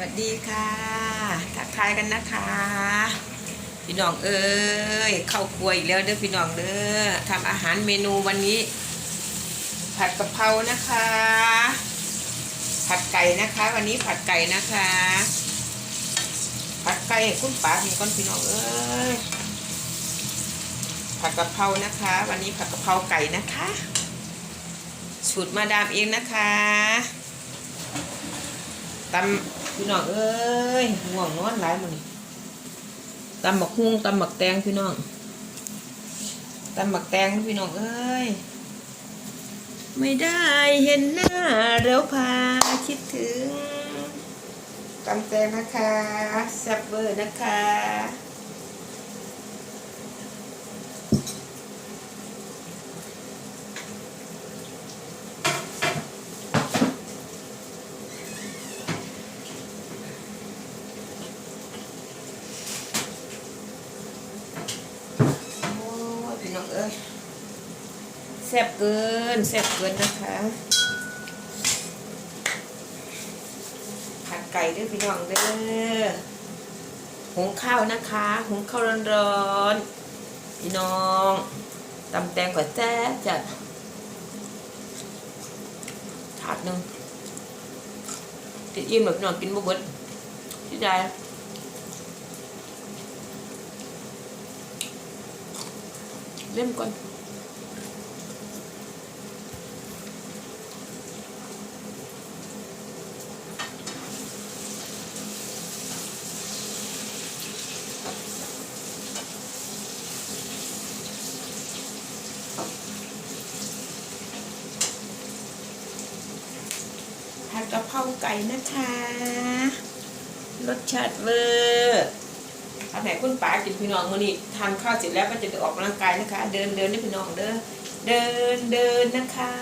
วัสดีค่ะทักทายกันนะคะ พี่น้องเอ้ยเข้าครัวอีกแล้วเด้อพี่น้องเด้อทำอาหารเมนูวันนี้ ผัดกะเพรานะคะ ผัดไก่นะคะ วันนี้ผัดไก่นะคะ ผัดไก่ให้คุณป๋ามีก้อนพี่น้องเอ้ยผัดกะเพรานะคะ วันนี้ผัดกะเพราไก่นะคะสูตรมาดามเองนะคะตำ พี่น้องเอ้ยง่วงนอนหลายมันตำหมักฮุ้งตำหมักแตงพี่น้องตำหมักแตงพี่น้องเอ้ยไม่ได้เห็นหน้าแล้วพาคิดถึงตำแตงนะคะแซ่บเวอร์นะคะ น้องเอ้ยแซ่บเกินแซ่บเกินนะคะผัดไก่ด้วยพี่น้องเด้อหุงข้าวนะคะหุงข้าวร้อนๆพี่น้องตำแตงก่อนแจ๊บจัดถาดหนึ่งติดอิ่มแบบน้องกินบ่เบิดที่ใด เล่มก่อนผัดกะเพราไก่นะคะ รสชาติเวอร์ อันไหนคุณป๋ากินพี่น้องมื้อนี้ทานข้าวเสร็จแล้วก็จะไปออกกำลังกายนะคะ เดินเดินด้วยพี่น้องเด้อเดินเดินนะคะ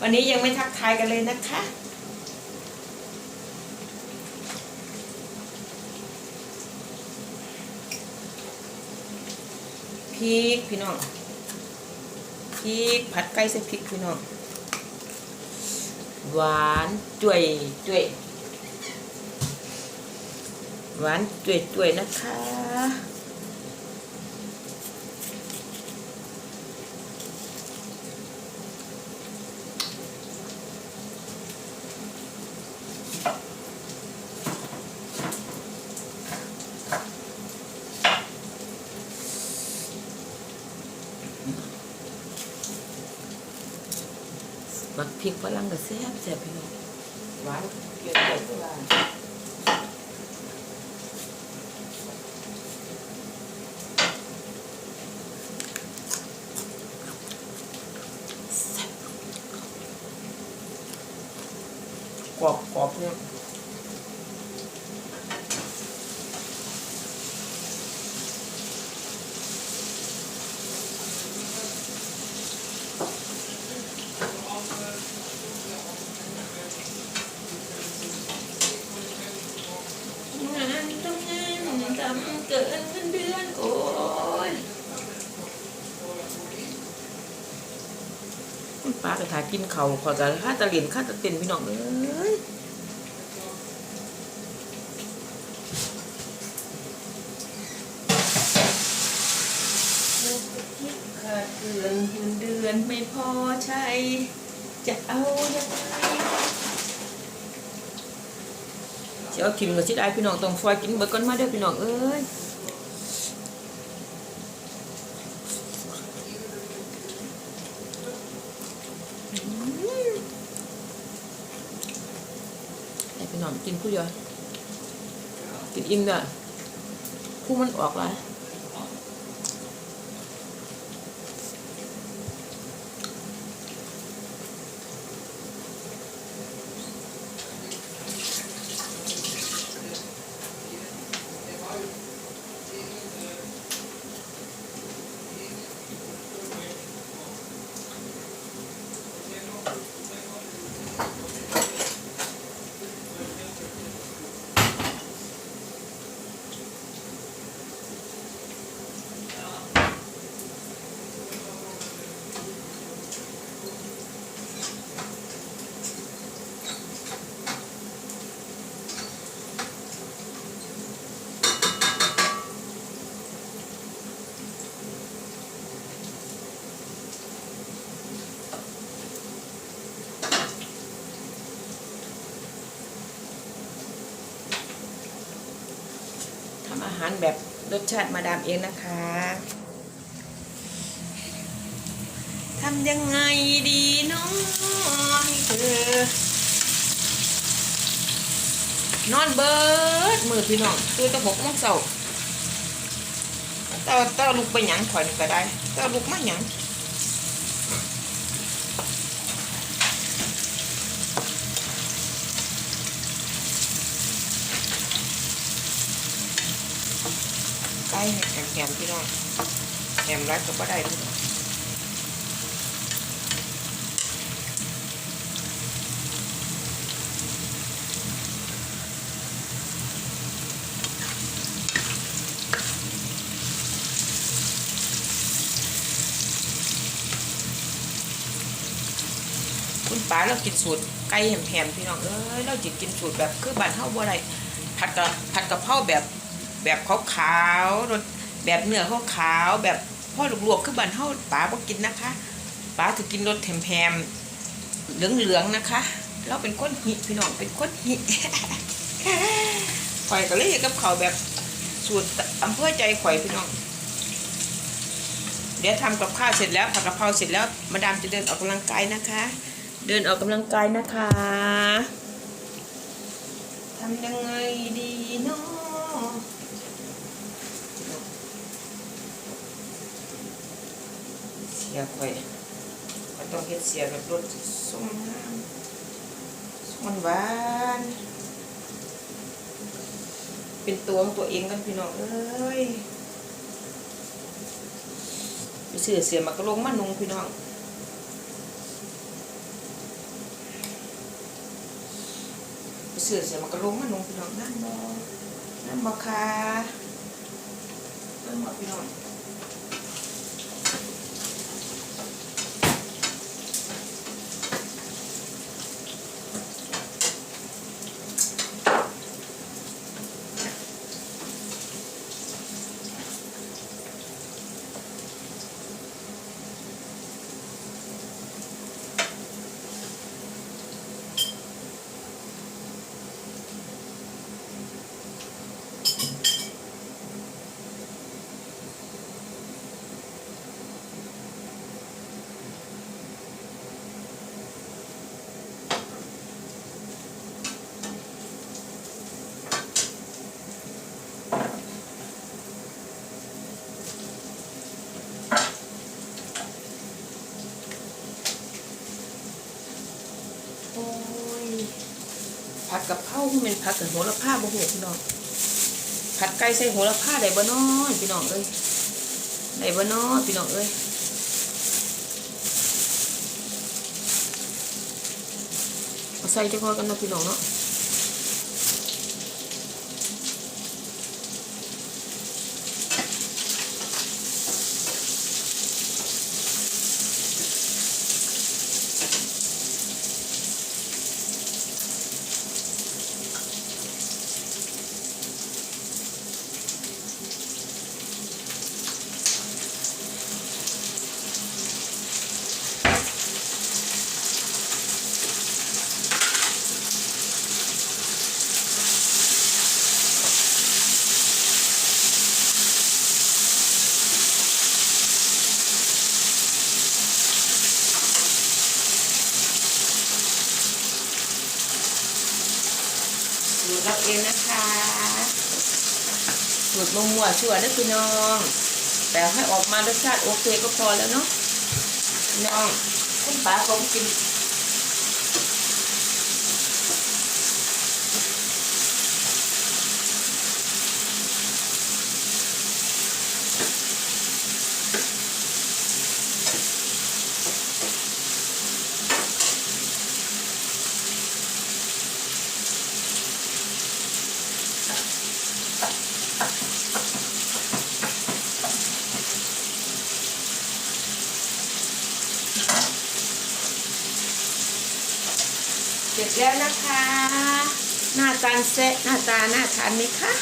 วันนี้ยังไม่ทักทายกันเลยนะคะพริกพี่น้องพริกผัดไก่ใส่พริกพี่น้อง หวานจุ่ยจุ่ย หวานจุ่ยจุยนะคะ บักพริกฝรั่งก็แซ่บแซ่บพี่น้องหวานเกลือเกลือก็หวานแซ่บกรอบกรอบเนี่ยงานต้องงานทำเกินเงินเดือนโอ้ยคุณป้าไป ถ่ากินเขาขอจะค่าตะลินค่าตะเต็นพี่น้องเอ้ยขาดเดือนเงินเดือนไม่พอใช้ จะเอายังไงเจ้าทิมก็สิดได้พี่น้องต้องฟอยกินเบิดก่อนมาเด้อพี่น้องเอ้ยให้พี่น้องกินผู้เดียว กินอะคู่มันออกหลยารแบบรสชาติมาดามเองนะคะทำยังไงดีน้องให้เธอนอนเบิดมือพี่น้องตื่นตั้งหกโมงเช้าเต้าเต้าลุกไปหยังข่อยนี่ก็ได้เต้าลุกมาหยัง ไก่แหมๆพี่น้องแหมรัดก็บ่ได้พี่น้องคุณป๋าเรากินสูตรไก่แหมๆพี่น้องเอ้ยเราจิกินสูตรแบบคือบ้านเฮาบ่ได้ผัดกับผัดกะเพราแบบ แบบขาวๆรสแบบเนื้อขาวๆแบบพ่อลวกๆคือบ้านเฮาป๋าบ่กินนะคะป๋าจะกินรสแหมๆเหลืองๆนะคะ เราเป็นคนหิพี่น้องเป็นคนหิข่อยก็เลยกับเขาวแบบสูตรอำเภอใจข่อยพี่น้องเดี๋ยวทำกับข้าวเสร็จแล้วผัดกะเพราเสร็จแล้วมาดามจะเดินออกกำลังกายนะคะ เดินออกกำลังกายนะคะทำยังไงดีเนาะ สียข่อยก็ต้องเฮ็ดเสียแบบรสส้มน้ำส้มหวานเป็นตัวของตัวเองกันพี่น้องเอ้ยไปซื้อเสียมากระลงมานุงพี่น้องไปซื้อเสียมากระลงมานุงพี่น้องนั่นบอนั่นบอค่ะนั่นบอพี่น้อง กับเพราเป็นผัดกับโหระพาบะหูพี่น้องผัดไก่ใส่โหระพาได้บ่น้อยพี่น้องเอ้ยได้บ่น้อยพี่น้องเอ้ยใส่จักหน่อยกันนะพี่น้องเนาะ มมัวชั่วนะพี่น้อง แต่ให้ออกมารสชาติโอเคก็พอแล้วเนาะน้องคุณป้าก็กิน เสร็จแล้วนะคะ หน้าตาแซะหน้าตาน่าทานไหมคะ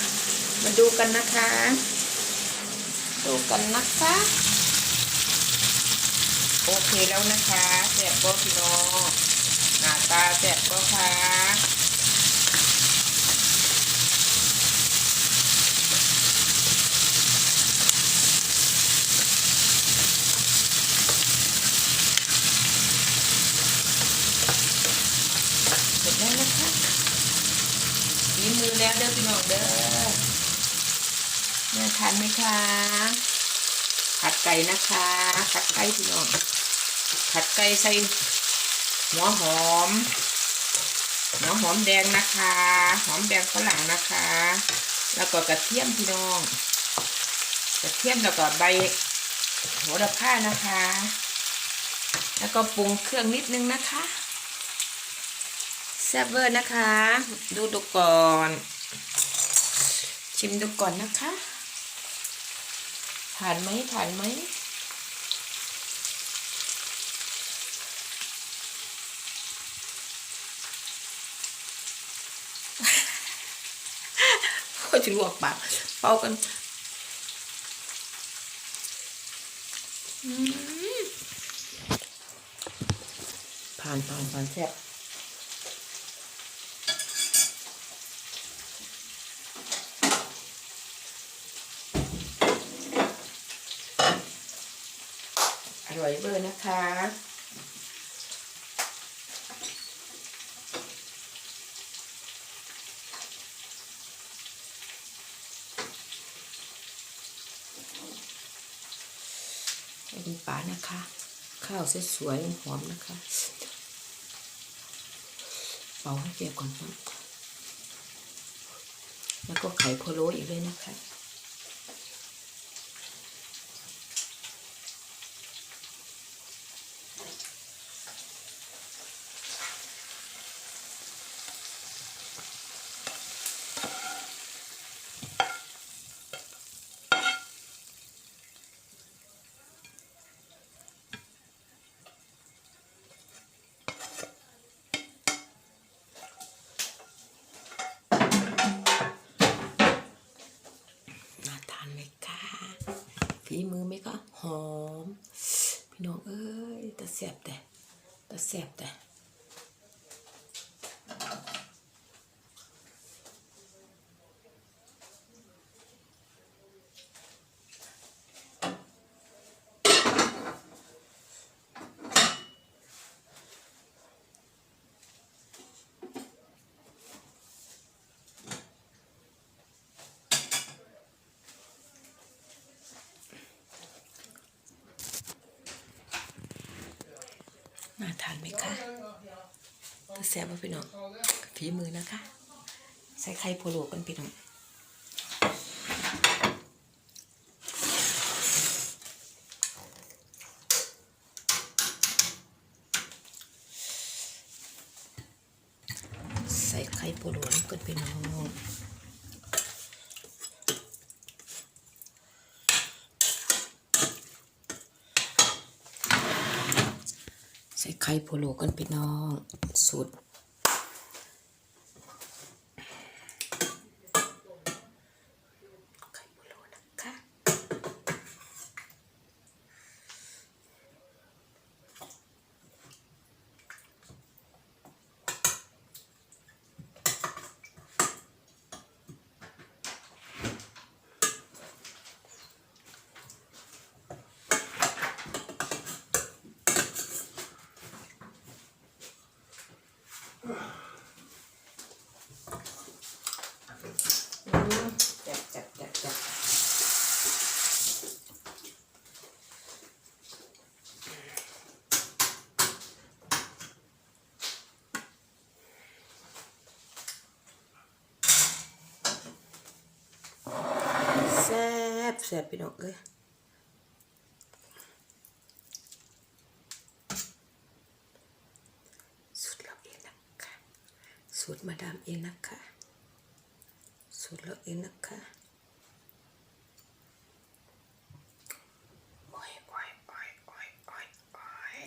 มาดูกันนะคะ ดูกันนะคะ โอเคแล้วนะคะแสบก็พี่น้องหน้าตาแสบก็ค่ะ ฝีมือแล้ว เด้อพี่น้องเด้อแม่ทานไหมคะ ผัดไก่นะคะ ผัดไก่พี่น้อง ผัดไก่ใส่หัวหอม หัวหอมแดงนะคะ หอมแดงฝรั่งนะคะ แล้วก็กระเทียมพี่น้อง กระเทียมแล้วก็ใบโหระพานะคะ แล้วก็ปรุงเครื่องนิดนึงนะคะแซ่บเวอร์นะคะ ดูดูก่อน ชิมดูก่อนนะคะผ่านไหมผ่านไหม ก็จะลวกปากเป่ากันผ่านผ่านผ่านแซ่บ อร่อยเบอร์นะคะให้ดูปลานะคะ ข้าวสวยๆหอมนะคะเป่าให้เปียกก่อนนะแล้วก็ไข่พะโล้อีกด้วยนะคะ น่าทานไหมคะฝีมือไหมคะหอม พี่น้องเอ้ยตะแสบแต่ ตะานไหมคะตะแสบป่ะพี่น้องฝีมือนะคะ ใส่ไข่โพโลกันพี่น้องใส่ไข่โพโลกันพี่น้อง ใส่ ไข่โพโลกันพี่น้องสุดรไข่โพโลนะคะ อืมจับจับจับจับแซ่บแซ่บพี่น้องเอ้ยสูตรเราเองนะคะสูตรมาดามเองนะคะสูตรเราเองนะคะโอ้ยโอ้ยโอ้ยโอ้ยโอ้ยโอ้ย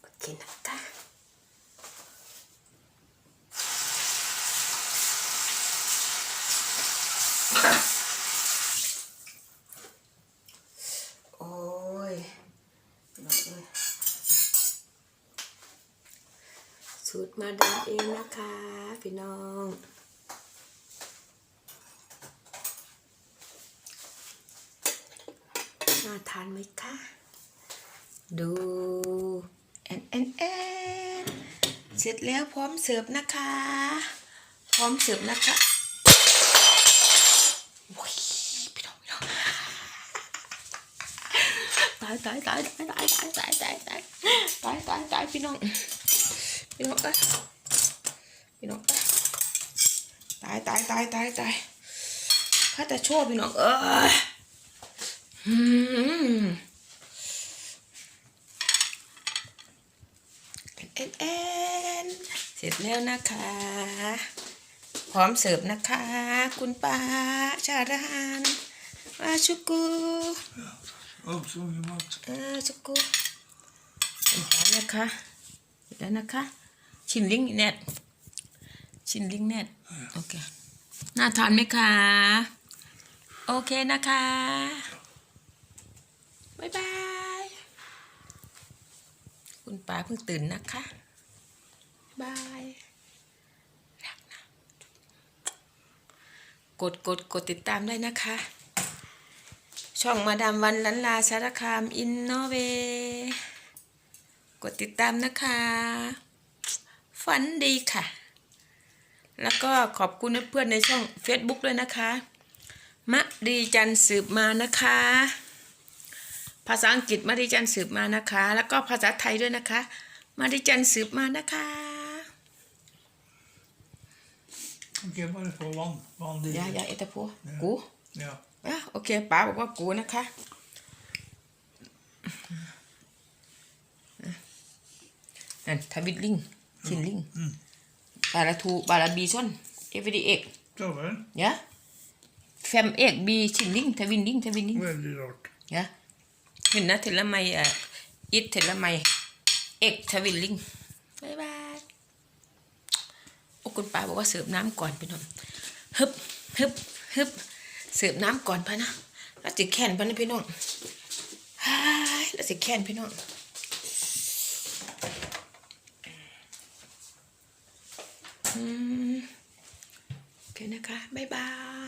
โอเคนะคะ โอ้ยน้องเอ้ย สูตรมาดามเองนะคะพี่น้องน่าทานไหมคะ ดูแอนแอนแอนเสร็จแล้วพร้อมเสิร์ฟนะคะ พร้อมเสิร์ฟนะคะโอ้ยพี่งพี่น้องตายตายตายตายตายตายตายตายตายตายตายตายพี่น้อง พี่น้องก็พี่น้องก็ตายตายตายตายตายข้าแต่ชั่วพี่น้องเอออืมเอ็นเอ็นเสร็จแล้วนะคะ พร้อมเสิร์ฟนะคะ คุณป้าชาดานมาชุกุ Oh, så mycket. เออชุกุเสร็จแล้วนะคะเสร็จแล้วนะคะ ชิมลิงก์เน็ตชิมลิงก์เน็ตโอเคน่าทานไหมคะ โอเคนะคะ บ๊ายบาย คุณป้าเพิ่งตื่นนะคะ บายรักนะกดกดกดติดตามได้นะคะ ช่องมาดามวันลันลาสารคามอินโนเวกดติดตามนะคะ ฝันดีค่ะ แล้วก็ขอบคุณเพื่อนๆในช่อง Facebook ด้วยนะคะ มะดีจันทร์สืบมานะคะ ภาษาอังกฤษมะดีจันทร์สืบมานะคะ แล้วก็ภาษาไทยด้วยนะคะ มะดีจันทร์สืบมานะคะ Okej, vad är det för van, vanlig? ยายาเอตาพัวกู Ja. อะโอเคป๋าบอ กว่ากูนะคะนั่นทวิตลิงชินลิง Mm. บาราทูบาราบีซอนเอฟดีเอก Så väl. ยะแฟมเอกบีชินลิงทวินลิงทวินลิง Väldigt rart. ยะเห็นนะเทเลไมอะอิทเทเลไมเอกทวินลิงบายบายโอ้คุณป้าบอกว่าเสิร์ฟน้ำก่อนพี่น้องฮึบฮึบฮึบเสิร์ฟน้ำก่อนพะนะแล้วจะแค้นพะนะพี่น้องฮ่ายแล้วจะแค้นพี่น้องอืมโอเคนะคะ บ๊ายบาย